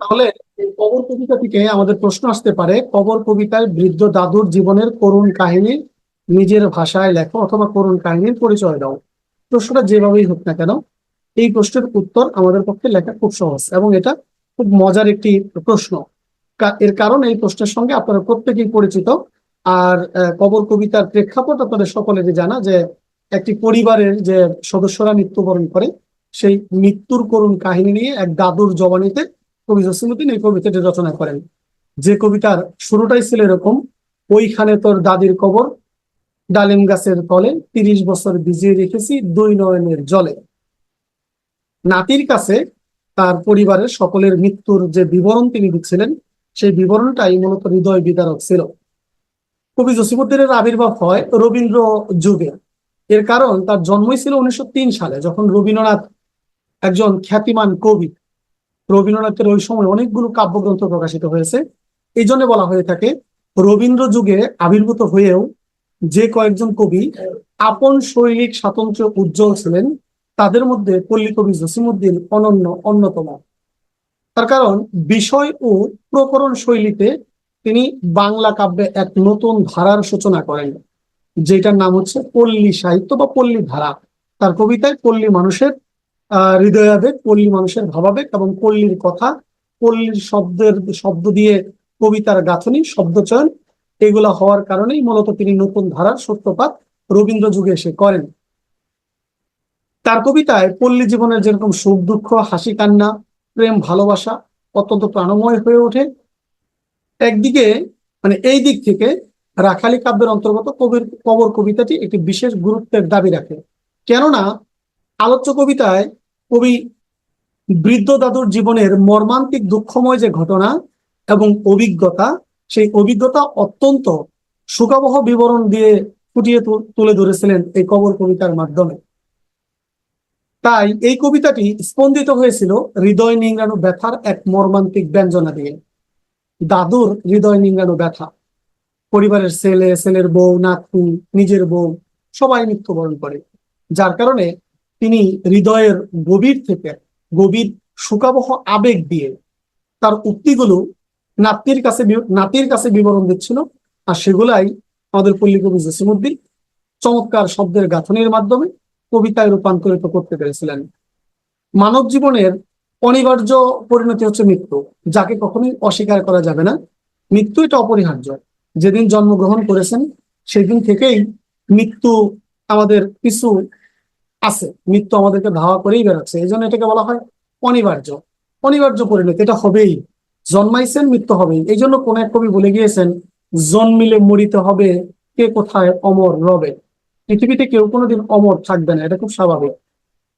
তাহলে কবর কবিতা থেকে আমাদের প্রশ্ন আসতে পারে, কবর কবিতায় বৃদ্ধ দাদুর জীবনের করুণ কাহিনী নিজের ভাষায় লেখো অথবা করুণ কাহিনীর পরিচয় দাও। প্রশ্নটা যেভাবেই হোক না কেন, এই প্রশ্নের উত্তর আমাদের পক্ষে লেখা খুব সহজ এবং এটা খুব মজার একটি প্রশ্ন। এর কারণ এই প্রশ্নের সঙ্গে আপনারা প্রত্যেকেই পরিচিত। আর কবর কবিতার প্রেক্ষাপট আপনাদের সকলেরই জানা যে একটি পরিবারের যে সদস্যরা মৃত্যুবরণ করে, সেই মৃত্যুর করুণ কাহিনী নিয়ে এক দাদুর জবানিতে কবি জসিমুদ্দিন এই কবিতাটি রচনা করেন। যে কবিতার শুরুটাই ছিল এরকম, ওইখানে তোর দাদির কবর, ডালিম গাছের তলে তিরিশ বছর ভিজিয়ে রেখেছি দুই নয়নের জলে। নাতির কাছে তার পরিবারের সকলের মৃত্যুর যে বিবরণ তিনি দিচ্ছিলেন, সেই বিবরণটাই মূলত হৃদয় বিদারক ছিল। কবি জসিমুদ্দিনের আবির্ভাব হয় রবীন্দ্র যুগে। এর কারণ তার জন্মই ছিল উনিশশো তিন সালে, যখন রবীন্দ্রনাথ একজন খ্যাতিমান কবি। রবীন্দ্রনাথের ওই সময় অনেকগুলো কাব্যগ্রন্থ প্রকাশিত হয়েছে। এই জন্য বলা হয়ে থাকে, রবীন্দ্র যুগে আবির্ভূত হয়েও যে কয়েকজন কবি আপন শৈলিক স্বাতন্ত্র্য উজ্জ্বল ছিলেন, তাদের মধ্যে পল্লী কবি জসিমুদ্দিন অনন্য অন্যতম। তার কারণ, বিষয় ও প্রকরণ শৈলীতে তিনি বাংলা কাব্যে এক নতুন ধারার সূচনা করেন, যেটার নাম হচ্ছে পল্লী সাহিত্য বা পল্লী ধারা। তার কবিতায় পল্লী মানুষের হৃদয়াবেগ পল্লী মানুষের ভাবাবেগ এবং পল্লীর কথা, পল্লীর শব্দের, শব্দ দিয়ে কবিতার গাঁথনি শব্দচয়ন এগুলা হওয়ার কারণেই মূলত তিনি নতুন ধারার সত্যপাত রবীন্দ্র যুগে এসে করেন। তার কবিতায় পল্লী জীবনের যেরকম সুখ, দুঃখ, হাসি, কান্না, প্রেম, ভালোবাসা অত্যন্ত প্রাণময় হয়ে ওঠে, একদিকে মানে এই দিক থেকে রাখালি কাব্যের অন্তর্গত কবির কবর কবিতাটি একটি বিশেষ গুরুত্বের দাবি রাখে। কেননা আলোচ্য কবিতায় কবি বৃদ্ধ দাদুর জীবনের মর্মান্তিক দুঃখময় যে ঘটনা এবং অভিজ্ঞতা, সেই অভিজ্ঞতা অত্যন্ত সুখাবহ বিবরণ দিয়ে ফুটিয়ে তুলে ধরেছিলেন এই কবর কবিতার মাধ্যমে। তাই এই কবিতাটি স্পন্দিত হয়েছিল হৃদয় নিংড়ানো ব্যথার এক মর্মান্তিক ব্যঞ্জনা দিয়ে। দাদুর হৃদয় নিংড়ানো ব্যথা। পরিবারের ছেলে, ছেলের বউ, নাতনি, নিজের বউ, সবাই মৃত্যুবরণ করে। যার কারণে তিনি হৃদয়ের গভীর থেকে গভীর সুখাবহ আবেগ দিয়ে তার উক্তিগুলো নাতির কাছে নাতির কাছে বিবরণ দিচ্ছিল। আর সেগুলাই আমাদের পল্লী কবি জসিমুদ্দিন চমৎকার শব্দের গাঁথনির মাধ্যমে কবিতায় রূপান্তরিত করতে পেরেছিলেন। মানব জীবনের অনিবার্য পরিণতি হচ্ছে মৃত্যু, যাকে কখনোই অস্বীকার করা যাবে না। মৃত্যু এটা অপরিহার্য। যেদিন জন্মগ্রহণ করেছেন, সেদিন থেকেই মৃত্যু আমাদের কিছু আছে। মৃত্যু আমাদেরকে ধাওয়া করেই বেড়াচ্ছে। এই জন্য এটাকে বলা হয় অনিবার্য। অনিবার্য পরিণতি, এটা হবেই। জন্মাইছেন, মৃত্যু হবেই। এই জন্য কোন এক কবি বলে গিয়েছেন, জন্মিলে মরিতে হবে, কে কোথায় অমর রবে? পৃথিবীতে কেউ কোনোদিন অমর থাকবে না, এটা খুব স্বাভাবিক।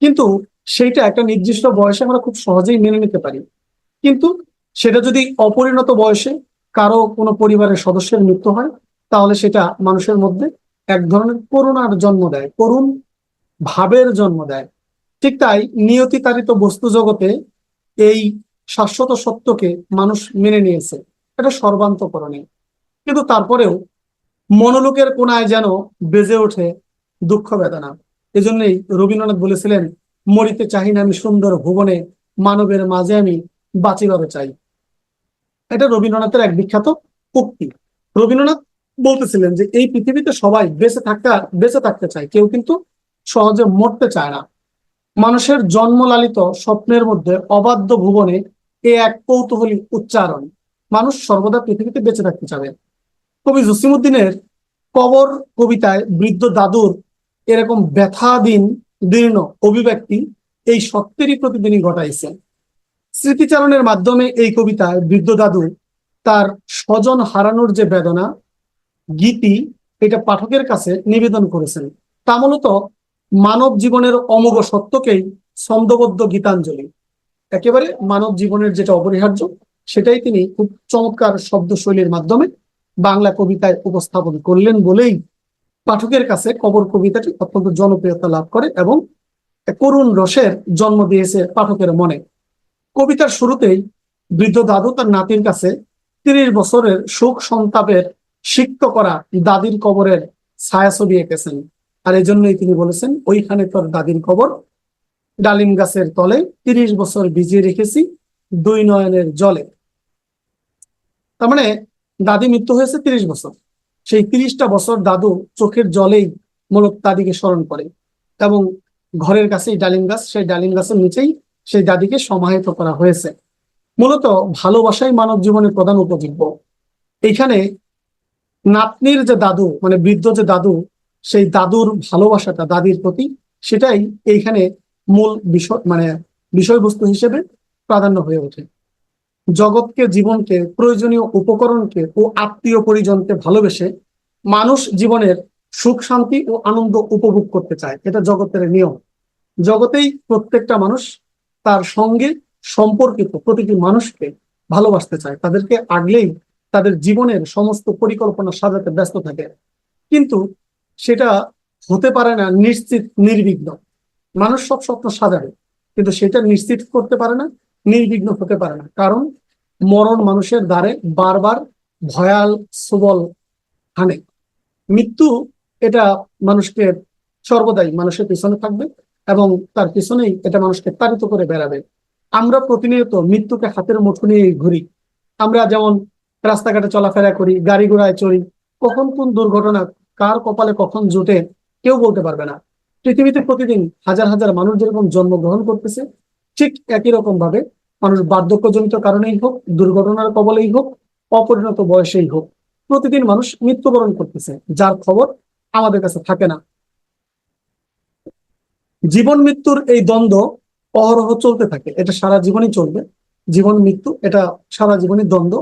কিন্তু সেইটা একটা নির্দিষ্ট বয়সে আমরা খুব সহজেই মেনে নিতে পারি। কিন্তু সেটা যদি অপরিণত বয়সে কারও কোনো পরিবারের সদস্যের মৃত্যু হয়, তাহলে সেটা মানুষের মধ্যে এক ধরনের করুণার জন্ম দেয়। করুণ ভাবের জন্ম দেয়। ঠিক তাই নিয়তিতারিত বস্তু জগতে এই শাশ্বত সত্যকে মানুষ মেনে নিয়েছে। এটা সর্বান্তকরণে। কিন্তু তারপরেও মনোলোকের কোনায় যেন বেজে ওঠে দুঃখ বেদনা। এজন্যই রবীন্দ্রনাথ বলেছিলেন, মরিতে চাহি না আমি সুন্দর ভুবনে, মানবের মাঝে আমি বাঁচিবার চাই। এটা রবীন্দ্রনাথের এক বিখ্যাত উক্তি। রবীন্দ্রনাথ বলতেছিলেন যে, এই পৃথিবীতে সবাই বেঁচে থাকতে বেঁচে থাকতে চায়। কেউ কিন্তু সহজে মরতে চায় না। মানুষের জন্মলালিত স্বপ্নের মধ্যে অবাধ্য ভুবনে এ এক কৌতূহলী উচ্চারণ। মানুষ সর্বদা পৃথিবীতে বেঁচে থাকতে চাবে। কবি জসিমুদ্দিনের কবর কবিতায় বৃদ্ধ দাদুর এরকম ব্যথাধীন দীর্ণ অভিব্যক্তি এই সত্যেরই প্রতিদিনই ঘটাইছেন স্মৃতিচারণের মাধ্যমে এই কবিতায় বৃদ্ধ দাদু তার স্বজন হারানোর যে বেদনা, গীতি, এটা পাঠকের কাছে নিবেদন করেছেন। তা মূলত মানব জীবনের অমোঘ সত্যকেই ছন্দবদ্ধ গীতাঞ্জলি। একেবারে মানব জীবনের যেটা অপরিহার্য, সেটাই তিনি খুব চমৎকার শব্দশৈলীর মাধ্যমে বাংলা কবিতায় উপস্থাপন করলেন বলেই পাঠকের কাছে কবর কবিতাটি অত্যন্ত জনপ্রিয়তা লাভ করে এবং করুণ রসের জন্ম দিয়েছে পাঠকের মনে। কবিতার শুরুতেই বৃদ্ধ দাদু তার নাতির কাছে তিরিশ বছরের সুখ সন্তাপের সিক্ত করা দাদির কবরের ছায়াছবি এঁকেছেন। আর এই জন্যই তিনি বলেছেন, ওইখানে তোর দাদির কবর, ডালিম গাছের তলে তিরিশ বছর ভিজিয়ে রেখেছি দুই নয়নের জলে। তার মানে দাদি মৃত্যু হয়েছে তিরিশ বছর। সেই তিরিশটা বছর দাদু চোখের জলেই মূলত দাদিকে স্মরণ করে এবং ঘরের কাছেই ডালিম গাছ, সেই ডালিম গাছের নিচেই সেই দাদিকে সমাহিত করা হয়েছে। মূলত ভালোবাসাই মানব জীবনের প্রধান উপজীব্য এখানে নাতনির যে দাদু মানে বৃদ্ধ যে দাদু সেই দাদুর ভালোবাসাটা, দাদির প্রতি সেটাই এইখানে মূল বিষয় মানে বিষয়বস্তু হিসেবে প্রাধান্য হয়ে ওঠে। জগৎকে, জীবনকে, প্রয়োজনীয় উপকরণকে ও আত্মীয় পরিজনকে ভালোবেসে মানুষ জীবনের সুখ, শান্তি ও আনন্দ উপভোগ করতে চায়। এটা জগতের নিয়ম। জগতেই প্রত্যেকটা মানুষ তার সঙ্গে সম্পর্কিত প্রতিটি মানুষকে ভালোবাসতে চায়। তাদেরকে আগলেই তাদের জীবনের সমস্ত পরিকল্পনা সাজাতে ব্যস্ত থাকে। কিন্তু সেটা হতে পারে না, নিশ্চিত, নির্বিঘ্ন। মানুষ সব স্বপ্ন সাজাবে, কিন্তু সেটা নিশ্চিত করতে পারে না, নির্বিঘ্ন হতে পারে না। কারণ মরণ মানুষের দ্বারে বারবার ভয়াল সুবল হানে। মৃত্যু এটা মানুষকে সর্বদাই মানুষের পিছনে থাকবে এবং তার পিছনেই এটা মানুষকে তাড়িত করে বেড়াবে। আমরা প্রতিনিয়ত মৃত্যুকে হাতের মুঠো নিয়ে ঘুরি। আমরা যেমন রাস্তাঘাটে চলাফেরা করি, গাড়ি ঘোড়ায় চড়ি, কখন কোন দুর্ঘটনা কার কপালে কখন জোটে কেউ বলতে পারবে না। পৃথিবীতে প্রতিদিন হাজার হাজার মানুষ যেরকম জন্মগ্রহণ করতেছে, ঠিক একই রকম ভাবে মানুষ বার্ধক্যজনিত কারণেই হোক, দুর্ঘটনার কবলেই হোক, অপরিণত বয়সেই হোক, প্রতিদিন মানুষ মৃত্যুবরণ করতেছে, যার খবর আমাদের কাছে থাকে না। জীবন মৃত্যুর এই দ্বন্দ্ব অহরহ চলতে থাকে, এটা সারা জীবনই চলবে। জীবন মৃত্যু, এটা সারা জীবনই দ্বন্দ্ব,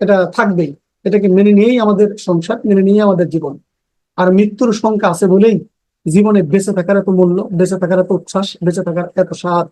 এটা থাকবেই, এটাকে মেনে নিয়েই আমাদের সংসার, মেনে নিয়েই আমাদের জীবন। আর মৃত্যুর সংখ্যা আছে বলেই জীবনে বেঁচে থাকার এত মূল্য, বেঁচে থাকার এত উচ্ছ্বাস, বেঁচে থাকার এত স্বাদ।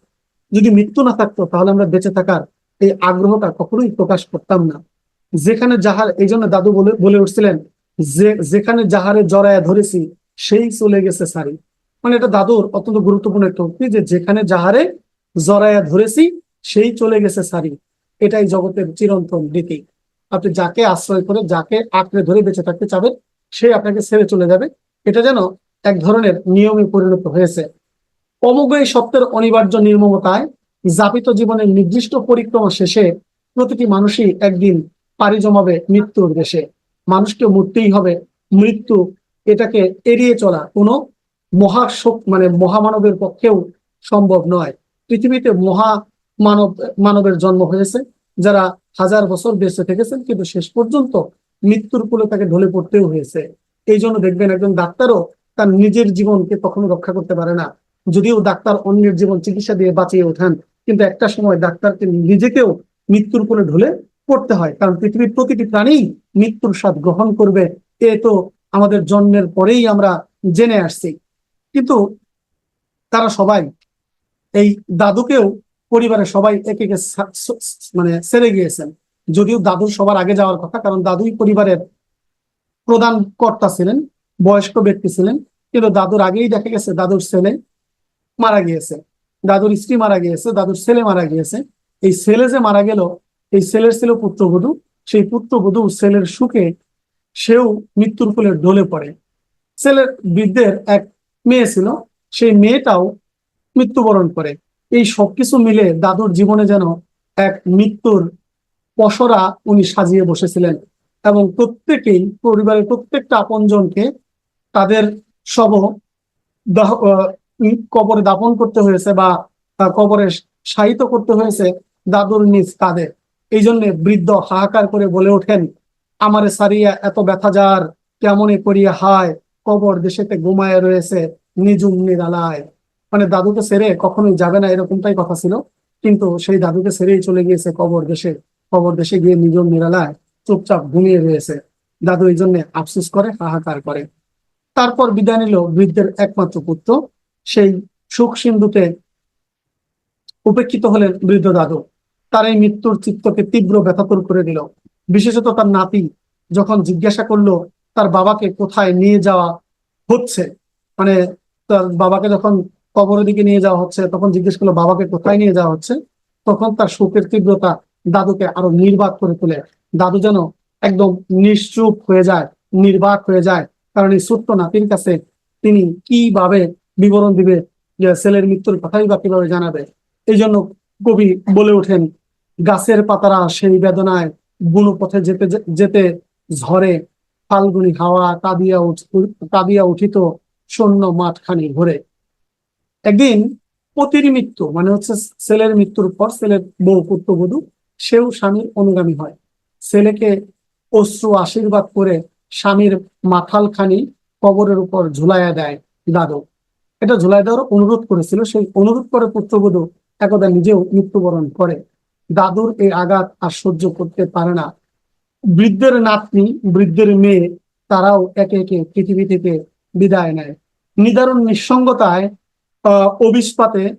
যদি মৃত্যু না থাকতো, তাহলে আমরা বেঁচে থাকার এই আগ্রহটা কখনোই প্রকাশ করতাম না। যেখানে যাহার, এই জন্য দাদু বলে বলে উঠছিলেন, যে, যেখানে যাহারে জড়ায় ধরেছি, সেই চলে গেছে সারি। মানে এটা দাদুর অত্যন্ত গুরুত্বপূর্ণ একটা উক্তি যে যেখানে যাহারে জড়ায়া ধরেছি, সেই চলে গেছে সারি। এটাই জগতের চিরন্তন রীতি। আপনি যাকে আশ্রয় করে, যাকে আঁকড়ে ধরে বেঁচে থাকতে চাবেন সে আপনাকে ছেড়ে চলে যাবে। এটা যেন এক ধরনের নিয়মে পরিণত হয়েছে। অমোঘ এই সত্যের অনিবার্য নির্মমতায় যাপিত জীবনের নির্দিষ্ট পরিক্রমা শেষে প্রতিটি মানুষই একদিন পাড়ি জমাবে মৃত্যুর দেশে। মানুষকে মরতেই হবে। মৃত্যু এটাকে এড়িয়ে চলা কোনো মহাশোক মানে মহামানবের পক্ষেও সম্ভব নয়। পৃথিবীতে মহা মানব, মানবের জন্ম হয়েছে। যারা হাজার বছর বেঁচে থেকেছেন, কিন্তু শেষ পর্যন্ত মৃত্যুর কুলে তাকে ঢলে পড়তেও হয়েছে। এই জন্য দেখবেন একজন ডাক্তারও তার নিজের জীবনকে কখনো রক্ষা করতে পারে না। যদিও ডাক্তার অন্যের জীবন চিকিৎসা দিয়ে বাঁচিয়ে ওঠান, কিন্তু একটা সময় ডাক্তারকে নিজেকেও মৃত্যুর কোলে ঢলে পড়তে হয়। কারণ পৃথিবীর প্রতিটি প্রাণী মৃত্যুর স্বাদ গ্রহণ করবে, এ তো আমাদের জন্মের পরেই আমরা জেনে আসছি। কিন্তু তারা সবাই, এই দাদুকেও পরিবারের সবাই একে মানে ছেড়ে গিয়েছেন। যদিও দাদুর সবার আগে যাওয়ার কথা, কারণ দাদুই পরিবারের প্রধান কর্তা ছিলেন, বয়স্ক ব্যক্তি ছিলেন, কিন্তু দাদুর আগেই দেখা গেছে দাদুর ছেলে মারা গিয়েছে। দাদুর স্ত্রী মারা গিয়েছে, দাদুর ছেলে মারা গিয়েছে। এই ছেলে যে মারা গেল, এই ছেলের ছিল পুত্রবধূ। সেই পুত্রবধূ ছেলের সুখে সেও মৃত্যুর কোলে ঢলে পড়ে। ছেলের বৃদ্ধের এক মেয়ে ছিল, সেই মেয়েটাও মৃত্যুবরণ করে। এই সবকিছু মিলে দাদুর জীবনে যেন এক মৃত্যুর পসরা উনি সাজিয়ে বসেছিলেন এবং প্রত্যেকেই পরিবারের প্রত্যেকটা আপনজনকে তাদের উম, কবরে দাপন করতে হয়েছে বা কবরে শায়িত করতে হয়েছে দাদুর নিজ তাদের এই জন্য বৃদ্ধ হাহাকার করে বলে ওঠেন আমারে সারিয়া এত ব্যথা যার কেমনে করিয়া হায় কবর দেশেতে ঘুমায় রয়েছে নিজুম নিরালায়। মানে দাদুকে ছেড়ে কখনোই যাবে না এরকমটাই কথা ছিল। কিন্তু সেই দাদুকে ছেড়েই চলে গিয়েছে কবর দেশে। কবর দেশে গিয়ে নিজম নিরালায় চুপচাপ ঘুমিয়ে রয়েছে। দাদু এই জন্য আফসোস করে, হাহাকার করে। তারপর বিদায় নিল বৃদ্ধের একমাত্র পুত্র। সেই সুখ সিন্ধুতে উপেক্ষিত হলেন বৃদ্ধ দাদু। তার এই মৃত্যুর চিত্তকে তীব্র ব্যথাতুর করে দিল। বিশেষত তার নাতি যখন জিজ্ঞাসা করল, তার বাবাকে কোথায় নিয়ে যাওয়া হচ্ছে? মানে তার বাবাকে যখন কবরের দিকে নিয়ে যাওয়া হচ্ছে, তখন জিজ্ঞেস করল, বাবাকে কোথায় নিয়ে যাওয়া হচ্ছে? তখন তার শোকের তীব্রতা দাদুকে আরও নির্বাক করে তোলে। দাদু যেন একদম নিশ্চুপ হয়ে যায়, নির্বাক হয়ে যায়। কারণ এই ছোট্ট নাতির কাছে তিনি কীভাবে বিবরণ দিবে যে ছেলের মৃত্যুর কথাই বা কীভাবে জানাবে? এই জন্য কবি বলে ওঠেন, গাছের পাতারা সেই বেদনায় পথে যেতে যেতে ঝরে। ফাল্গুনি হাওয়া কাঁদিয়া কাঁদিয়া উঠিত শূন্য মাঠখানি ভরে। একদিন পতির মৃত্যু মানে হচ্ছে ছেলের মৃত্যুর পর ছেলের বউ পুত্রবধূ সেও স্বামীর অনুগামী হয়। ছেলেকে অশ্রু আশীর্বাদ করে স্বামীর মাথালখানি কবরের উপর ঝুলাইয়া দেয় দাদু। এটা ঝুলাই দেওয়ার অনুরোধ করেছিল। সেই অনুরোধ করে পুত্রবধূ একদা নিজেও মৃত্যুবরণ করে। দাদুর এই আঘাত আর সহ্য করতে পারে না। বৃদ্ধের নাতনি, বৃদ্ধের মেয়ে, তারাও একে একে পৃথিবী থেকে বিদায় নেয়। নিদারুণ নিঃসঙ্গতায় অবিস্পাতে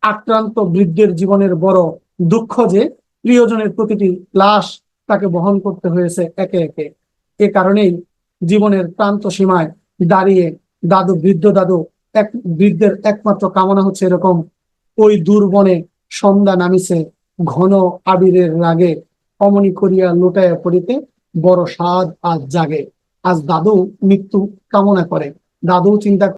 আক্রান্ত বৃদ্ধের জীবনের বড় দুঃখ যে প্রিয়জনের প্রতিটি লাশ তাকে বহন করতে হয়েছে একে একে। এ কারণেই জীবনের প্রান্ত সীমায় দাঁড়িয়ে দাদু, বৃদ্ধ দাদু, এক, বৃদ্ধের একমাত্র কামনা হচ্ছে এরকম ওই দুর্বনে সন্ধ্যা নামিছে ঘন আবিরের রাগে, অমনি করিয়া লুটাইয়া পড়িতে বড় স্বাদ আজ জাগে। আজ দাদু মৃত্যু কামনা করে। দাদু চিন্তা